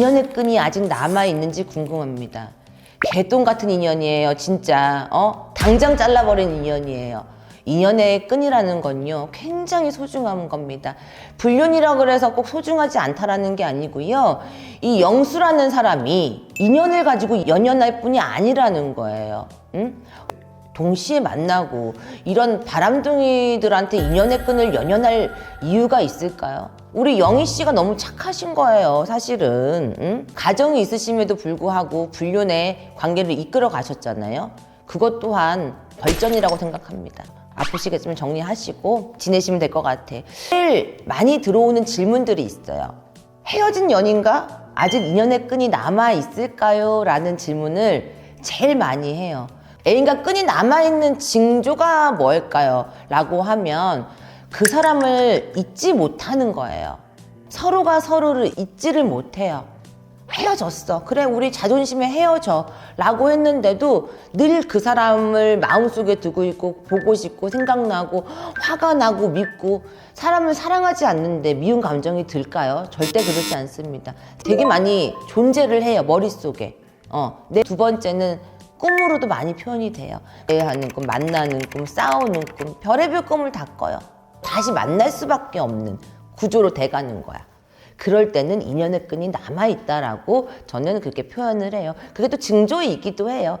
인연의 끈이 아직 남아 있는지 궁금합니다. 개똥 같은 인연이에요, 진짜. 어? 당장 잘라버린 인연이에요. 인연의 끈이라는 건요, 굉장히 소중한 겁니다. 불륜이라 그래서 꼭 소중하지 않다라는 게 아니고요. 이 영수라는 사람이 인연을 가지고 연연할 뿐이 아니라는 거예요. 응? 동시에 만나고 이런 바람둥이들한테 인연의 끈을 연연할 이유가 있을까요? 우리 영희 씨가 너무 착하신 거예요, 사실은. 응? 가정이 있으심에도 불구하고 불륜의 관계를 이끌어 가셨잖아요. 그것 또한 벌전이라고 생각합니다. 아프시겠지만 정리하시고 지내시면 될 것 같아. 제일 많이 들어오는 질문들이 있어요. 헤어진 연인가? 아직 인연의 끈이 남아 있을까요? 라는 질문을 제일 많이 해요. 애인과 끈이 남아있는 징조가 뭘까요? 라고 하면 그 사람을 잊지 못하는 거예요. 서로가 서로를 잊지를 못해요. 헤어졌어. 그래, 우리 자존심에 헤어져. 라고 했는데도 늘 그 사람을 마음속에 두고 있고, 보고 싶고, 생각나고, 화가 나고, 밉고, 사람을 사랑하지 않는데 미운 감정이 들까요? 절대 그렇지 않습니다. 되게 많이 존재를 해요, 머릿속에. 어, 내두 번째는 꿈으로도 많이 표현이 돼요. 하는 꿈, 만나는 꿈, 싸우는 꿈, 별의별 꿈을 다 꿔요. 다시 만날 수밖에 없는 구조로 돼가는 거야. 그럴 때는 인연의 끈이 남아있다라고 저는 그렇게 표현을 해요. 그게 또 징조이기도 해요.